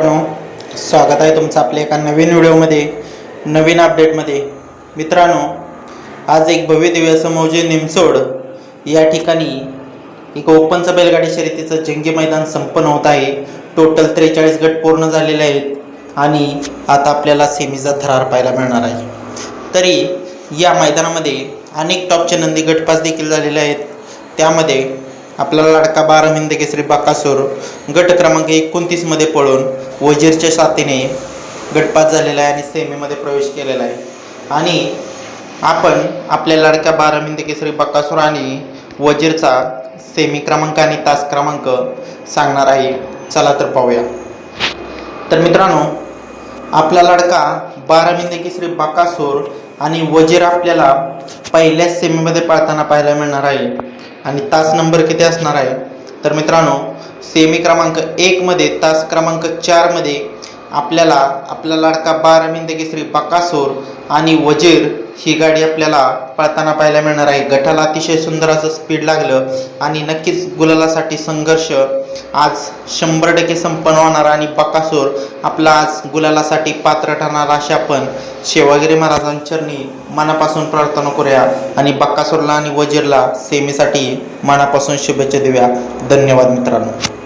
मित्रांनो स्वागत आहे तुमचं आपल्या एका नवीन व्हिडिओमध्ये नवीन अपडेटमध्ये मित्रांनो आज एक भव्य दिव्य निमसोड. या ठिकाणी एक ओपनचं बैलगाडी शर्यतीचं जंगी मैदान संपन्न होत आहे. टोटल त्रेचाळीस गट पूर्ण झालेले आहेत आणि आता आपल्याला सेमीचा थरार पाहायला मिळणार आहे. तरी या मैदानामध्ये अनेक टॉपचे नंदी गटपास देखील झालेले आहेत. त्यामध्ये आपला लाडका बारा मिंद केसरी बाकासूर गट क्रमांक एकोणतीसमध्ये पळून वजीरच्या साथीने गटपास झालेला आहे आणि सेमीमध्ये प्रवेश केलेला आहे. आणि आपण आपल्या लाडक्या बारामिंद केसरी बकासूर आणि वजीरचा सेमी क्रमांक आणि तास क्रमांक सांगणार आहे. चला तर पाहूया. तर मित्रांनो आपला लाडका बारामिंद केसरी बकासूर आणि वजीर आपल्याला पहिल्याच सेमीमध्ये पाळताना पाहायला मिळणार आहे. आणि तास नंबर किती असणार आहे? तर मित्रांनो सेमी क्रमांक एकमध्ये तास क्रमांक चारमध्ये आपल्याला आपला लाडका बारामिंद केसरी बकासूर आणि वजीर ही गाडी आपल्याला पळताना पाहायला मिळणार आहे. गटाला अतिशय सुंदर असं स्पीड लागलं आणि नक्कीच गुलालासाठी संघर्ष आज शंभर टक्के संपन्न होणार आणि बकासूर आपला आज गुलालासाठी पात्र ठरणार अशा आपण शेवागिरी महाराजांचरणी मनापासून प्रार्थना करूया आणि बक्कासूरला आणि वजीरला सेमीसाठी मनापासून शुभेच्छा देऊया. धन्यवाद मित्रांनो.